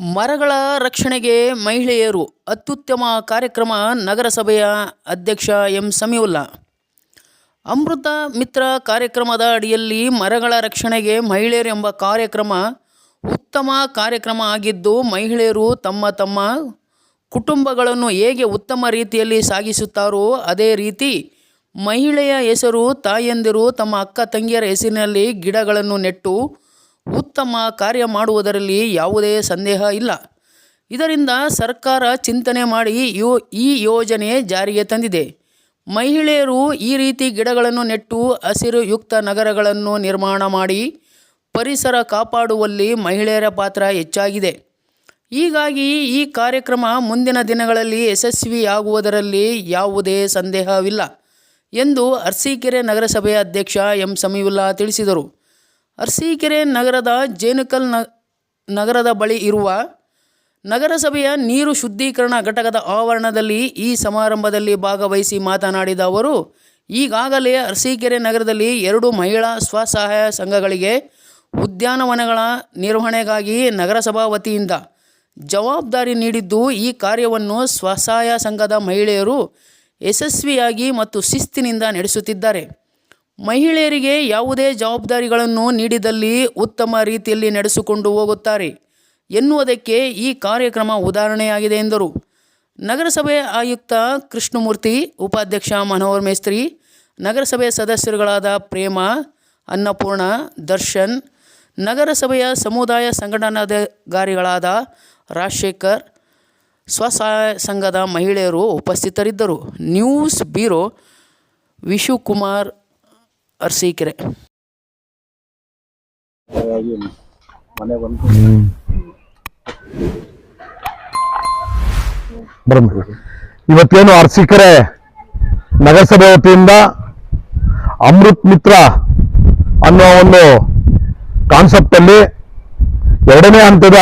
ಮರಗಳ ರಕ್ಷಣೆಗೆ ಮಹಿಳೆಯರು ಅತ್ಯುತ್ತಮ ಕಾರ್ಯಕ್ರಮ ನಗರಸಭೆಯ ಅಧ್ಯಕ್ಷ ಎಂ ಸಮೀವುಲ್ಲಾ. ಅಮೃತ ಮಿತ್ರ ಕಾರ್ಯಕ್ರಮದ ಅಡಿಯಲ್ಲಿ ಮರಗಳ ರಕ್ಷಣೆಗೆ ಮಹಿಳೆಯರು ಎಂಬ ಕಾರ್ಯಕ್ರಮ ಉತ್ತಮ ಕಾರ್ಯಕ್ರಮ ಆಗಿದ್ದು, ಮಹಿಳೆಯರು ತಮ್ಮ ತಮ್ಮ ಕುಟುಂಬಗಳನ್ನು ಹೇಗೆ ಉತ್ತಮ ರೀತಿಯಲ್ಲಿ ಸಾಗಿಸುತ್ತಾರೋ ಅದೇ ರೀತಿ ಮಹಿಳೆಯ ಹೆಸರು, ತಾಯಂದಿರು ತಮ್ಮ ಅಕ್ಕ, ತಂಗಿಯರ ಹೆಸರಿನಲ್ಲಿ ಗಿಡಗಳನ್ನು ನೆಟ್ಟು ಉತ್ತಮ ಕಾರ್ಯ ಮಾಡುವುದರಲ್ಲಿ ಯಾವುದೇ ಸಂದೇಹ ಇಲ್ಲ. ಇದರಿಂದ ಸರ್ಕಾರ ಚಿಂತನೆ ಮಾಡಿ ಯೋ, ಈ ಯೋಜನೆ ಜಾರಿಗೆ ತಂದಿದೆ. ಮಹಿಳೆಯರು ಈ ರೀತಿ ಗಿಡಗಳನ್ನು ನೆಟ್ಟು ಹಸಿರು ಯುಕ್ತ ನಗರಗಳನ್ನು ನಿರ್ಮಾಣ ಮಾಡಿ ಪರಿಸರ ಕಾಪಾಡುವಲ್ಲಿ ಮಹಿಳೆಯರ ಪಾತ್ರ ಹೆಚ್ಚಾಗಿದೆ. ಹೀಗಾಗಿ ಈ ಕಾರ್ಯಕ್ರಮ ಮುಂದಿನ ದಿನಗಳಲ್ಲಿ ಯಶಸ್ವಿಯಾಗುವುದರಲ್ಲಿ ಯಾವುದೇ ಸಂದೇಹವಿಲ್ಲ ಎಂದು ಅರಸೀಕೆರೆ ನಗರಸಭೆಯ ಅಧ್ಯಕ್ಷ ಎಂ. ಸಮೀವುಲ್ಲಾ ತಿಳಿಸಿದರು. ಅರಸೀಕೆರೆ ನಗರದ ಜೇನುಕಲ್ ನಗರದ ಬಳಿ ಇರುವ ನಗರಸಭೆಯ ನೀರು ಶುದ್ಧೀಕರಣ ಘಟಕದ ಆವರಣದಲ್ಲಿ ಈ ಸಮಾರಂಭದಲ್ಲಿ ಭಾಗವಹಿಸಿ ಮಾತನಾಡಿದ ಅವರು, ಈಗಾಗಲೇ ಅರಸೀಕೆರೆ ನಗರದಲ್ಲಿ ಎರಡು ಮಹಿಳಾ ಸ್ವಸಹಾಯ ಸಂಘಗಳಿಗೆ ಉದ್ಯಾನವನಗಳ ನಿರ್ವಹಣೆಗಾಗಿ ನಗರಸಭಾ ವತಿಯಿಂದ ಜವಾಬ್ದಾರಿ ನೀಡಿದ್ದು, ಈ ಕಾರ್ಯವನ್ನು ಸ್ವಸಹಾಯ ಸಂಘದ ಮಹಿಳೆಯರು ಯಶಸ್ವಿಯಾಗಿ ಮತ್ತು ಶಿಸ್ತಿನಿಂದ ನಡೆಸುತ್ತಿದ್ದಾರೆ. ಮಹಿಳೆಯರಿಗೆ ಯಾವುದೇ ಜವಾಬ್ದಾರಿಗಳನ್ನು ನೀಡಿದಲ್ಲಿ ಉತ್ತಮ ರೀತಿಯಲ್ಲಿ ನಡೆಸಿಕೊಂಡು ಹೋಗುತ್ತಾರೆ ಎನ್ನುವುದಕ್ಕೆ ಈ ಕಾರ್ಯಕ್ರಮ ಉದಾಹರಣೆಯಾಗಿದೆ ಎಂದರು. ನಗರಸಭೆ ಆಯುಕ್ತ ಕೃಷ್ಣಮೂರ್ತಿ, ಉಪಾಧ್ಯಕ್ಷ ಮನೋಹರ್ ಮೇಸ್ತ್ರಿ, ನಗರಸಭೆ ಸದಸ್ಯರುಗಳಾದ ಪ್ರೇಮ, ಅನ್ನಪೂರ್ಣ, ದರ್ಶನ್, ನಗರಸಭೆಯ ಸಮುದಾಯ ಸಂಘಟನಾಧಿಕಾರಿಗಳಾದ ರಾಜಶೇಖರ್, ಸ್ವಸಹಾಯ ಸಂಘದ ಮಹಿಳೆಯರು ಉಪಸ್ಥಿತರಿದ್ದರು. News bureau Vishukumar Arsikere. ಹಾಗಾಗಿ ಮನೆ ಬಂದು ಬರಮ್ಮ. ಇವತ್ತೇನು ಅರ್ಸಿಕರೆ ನಗರಸಭೆ ವತಿಯಿಂದ ಅಮೃತ್ ಮಿತ್ರ ಅನ್ನೋ ಒಂದು ಕಾನ್ಸೆಪ್ಟ್ ಅಲ್ಲಿ ಎರಡನೇ ಹಂತದ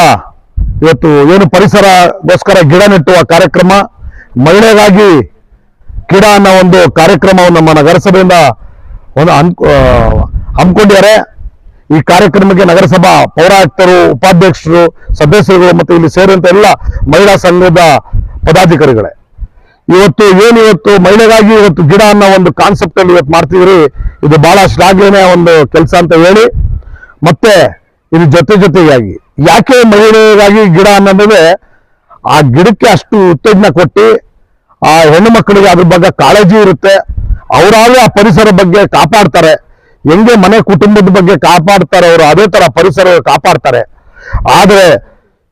ಇವತ್ತು ಏನು ಪರಿಸರಗೋಸ್ಕರ ಗಿಡ ನೆಟ್ಟುವ ಕಾರ್ಯಕ್ರಮ ಮಹಿಳೆಗಾಗಿ ಗಿಡ ಅನ್ನೋ ಒಂದು ಕಾರ್ಯಕ್ರಮವನ್ನು ನಮ್ಮ ನಗರಸಭೆಯಿಂದ ಒಂದು ಹಮ್ಮಿಕೊಂಡಿದ್ದಾರೆ. ಈ ಕಾರ್ಯಕ್ರಮಕ್ಕೆ ನಗರಸಭಾ ಪೌರಾಯುಕ್ತರು, ಉಪಾಧ್ಯಕ್ಷರು, ಸದಸ್ಯರುಗಳು ಮತ್ತು ಇಲ್ಲಿ ಸೇರಿದಂತ ಎಲ್ಲ ಮಹಿಳಾ ಸಂಘದ ಪದಾಧಿಕಾರಿಗಳೇ. ಇವತ್ತು ಏನು ಇವತ್ತು ಮಹಿಳೆಗಾಗಿ ಇವತ್ತು ಗಿಡ ಅನ್ನೋ ಒಂದು ಕಾನ್ಸೆಪ್ಟ್ ಅಲ್ಲಿ ಇವತ್ತು ಮಾಡ್ತಿದ್ರಿ ಇದು ಬಹಳ ಶ್ಲಾಘನೆಯ ಒಂದು ಕೆಲಸ ಅಂತ ಹೇಳಿ. ಮತ್ತೆ ಇದು ಜೊತೆ ಜೊತೆಗಾಗಿ ಯಾಕೆ ಮಹಿಳೆಗಾಗಿ ಗಿಡ ಅನ್ನೋದೇ ಆ ಗಿಡಕ್ಕೆ ಅಷ್ಟು ಉತ್ತೇಜನ ಕೊಟ್ಟು ಆ ಹೆಣ್ಣು ಮಕ್ಕಳಿಗೆ ಅದ್ರ ಬಗ್ಗೆ ಕಾಳಜಿ ಇರುತ್ತೆ. ಅವರಾಗೇ ಆ ಪರಿಸರ ಬಗ್ಗೆ ಕಾಪಾಡ್ತಾರೆ. ಹೆಂಗೆ ಮನೆ ಕುಟುಂಬದ ಬಗ್ಗೆ ಕಾಪಾಡ್ತಾರೆ ಅವರು, ಅದೇ ತರ ಪರಿಸರ ಕಾಪಾಡ್ತಾರೆ. ಆದರೆ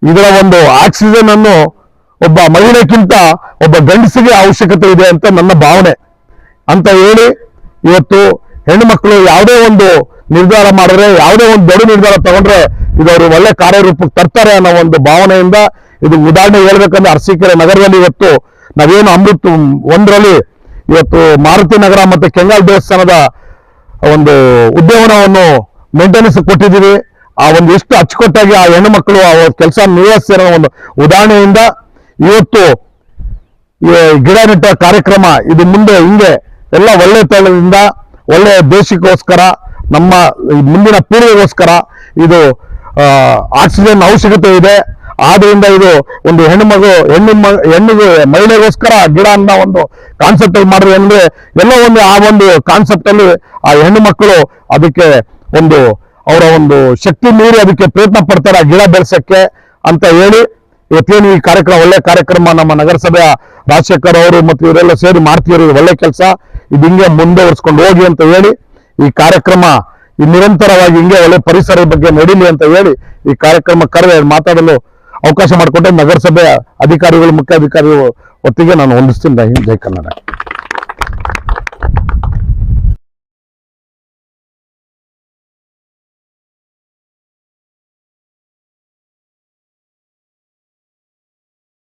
ಇದರ ಒಂದು ಆಕ್ಸಿಜನ್ ಅನ್ನು ಒಬ್ಬ ಮಹಿಳೆಗಿಂತ ಒಬ್ಬ ಗಂಡಸಿಗೆ ಅವಶ್ಯಕತೆ ಇದೆ ಅಂತ ನನ್ನ ಭಾವನೆ. ಅಂತ ಹೇಳಿ ಇವತ್ತು ಹೆಣ್ಣು ಮಕ್ಕಳು ಯಾವುದೇ ಒಂದು ನಿರ್ಧಾರ ಮಾಡಿದ್ರೆ, ಯಾವುದೇ ಒಂದು ದೊಡ್ಡ ನಿರ್ಧಾರ ತಗೊಂಡ್ರೆ ಇದು ಅವರು ಒಳ್ಳೆ ಕಾರ್ಯರೂಪಕ್ಕೆ ತರ್ತಾರೆ ಅನ್ನೋ ಒಂದು ಭಾವನೆಯಿಂದ ಇದು ಉದಾಹರಣೆ ಹೇಳ್ಬೇಕಂದ್ರೆ ಅರಸೀಕೆರೆ ನಗರದಲ್ಲಿ ಇವತ್ತು ನಾವೇನು ಅಮೃತ್ ಒಂದರಲ್ಲಿ ಇವತ್ತು ಮಾರುತಿ ನಗರ ಮತ್ತು ಕೆಂಗಾಲ್ ದೇವಸ್ಥಾನದ ಒಂದು ಉದ್ಯಾನವನವನ್ನು ಮೇಂಟೆನೆನ್ಸ್ ಕೊಟ್ಟಿದ್ದೀವಿ ಆ ಒಂದು ಎಷ್ಟು ಅಚ್ಚುಕಟ್ಟಾಗಿ ಆ ಹೆಣ್ಣು ಮಕ್ಕಳು, ಆ ಕೆಲಸ ನಿರ್ವಹಿಸ್ತಿರೋ ಒಂದು ಉದಾಹರಣೆಯಿಂದ ಇವತ್ತು ಗಿಡ ನೆಟ್ಟ ಕಾರ್ಯಕ್ರಮ ಇದು ಮುಂದೆ ಹಿಂಗೆ ಎಲ್ಲ ಒಳ್ಳೆ ತಳದಿಂದ ಒಳ್ಳೆ ದೇಶಕ್ಕೋಸ್ಕರ, ನಮ್ಮ ಮುಂದಿನ ಪೀಳಿಗೆಗೋಸ್ಕರ ಇದು ಆಕ್ಸಿಜನ್ ಅವಶ್ಯಕತೆ ಇದೆ. ಆದ್ರಿಂದ ಇದು ಒಂದು ಹೆಣ್ಣು ಮಗು ಹೆಣ್ಣು ಹೆಣ್ಣಿಗೆ, ಮಹಿಳೆಗೋಸ್ಕರ ಗಿಡ ಅನ್ನ ಒಂದು ಕಾನ್ಸೆಪ್ಟ್ ಅಲ್ಲಿ ಮಾಡಿದ್ರೆ ಅಂದ್ರೆ ಎಲ್ಲ ಒಂದು ಆ ಒಂದು ಕಾನ್ಸೆಪ್ಟ್ ಅಲ್ಲಿ ಆ ಹೆಣ್ಣು ಮಕ್ಕಳು ಅದಕ್ಕೆ ಒಂದು ಅವರ ಒಂದು ಶಕ್ತಿ ಮೀರಿ ಅದಕ್ಕೆ ಪ್ರಯತ್ನ ಪಡ್ತಾರೆ ಆ ಗಿಡ ಬೆಳೆಸಕ್ಕೆ ಅಂತ ಹೇಳಿ ಇವತ್ತೇನು ಈ ಕಾರ್ಯಕ್ರಮ, ಒಳ್ಳೆ ಕಾರ್ಯಕ್ರಮ ನಮ್ಮ ನಗರಸಭೆಯ ರಾಜಶೇಖರ್ ಅವರು ಮತ್ತು ಇವರೆಲ್ಲ ಸೇರಿ ಮಾಡ್ತಿರೋ ಒಳ್ಳೆ ಕೆಲಸ. ಇದು ಹಿಂಗೆ ಮುಂದುವರಿಸ್ಕೊಂಡು ಹೋಗಿ ಅಂತ ಹೇಳಿ ಈ ಕಾರ್ಯಕ್ರಮ ಈ ನಿರಂತರವಾಗಿ ಹಿಂಗೆ ಒಳ್ಳೆ ಪರಿಸರದ ಬಗ್ಗೆ ನಡೀಲಿ ಅಂತ ಹೇಳಿ ಈ ಕಾರ್ಯಕ್ರಮ ಕರೆದ ಮಾತಾಡಲು ಅವಕಾಶ ಮಾಡಿಕೊಟ್ಟೆ ನಗರಸಭೆ ಅಧಿಕಾರಿಗಳು ಮುಖ್ಯ ಅಧಿಕಾರಿಗಳು ಒತ್ತಿಗೆ ನಾನು ಹೊಂದಿಸ್ತೀನಿ. ಜೈ ಕನ್ನಡ.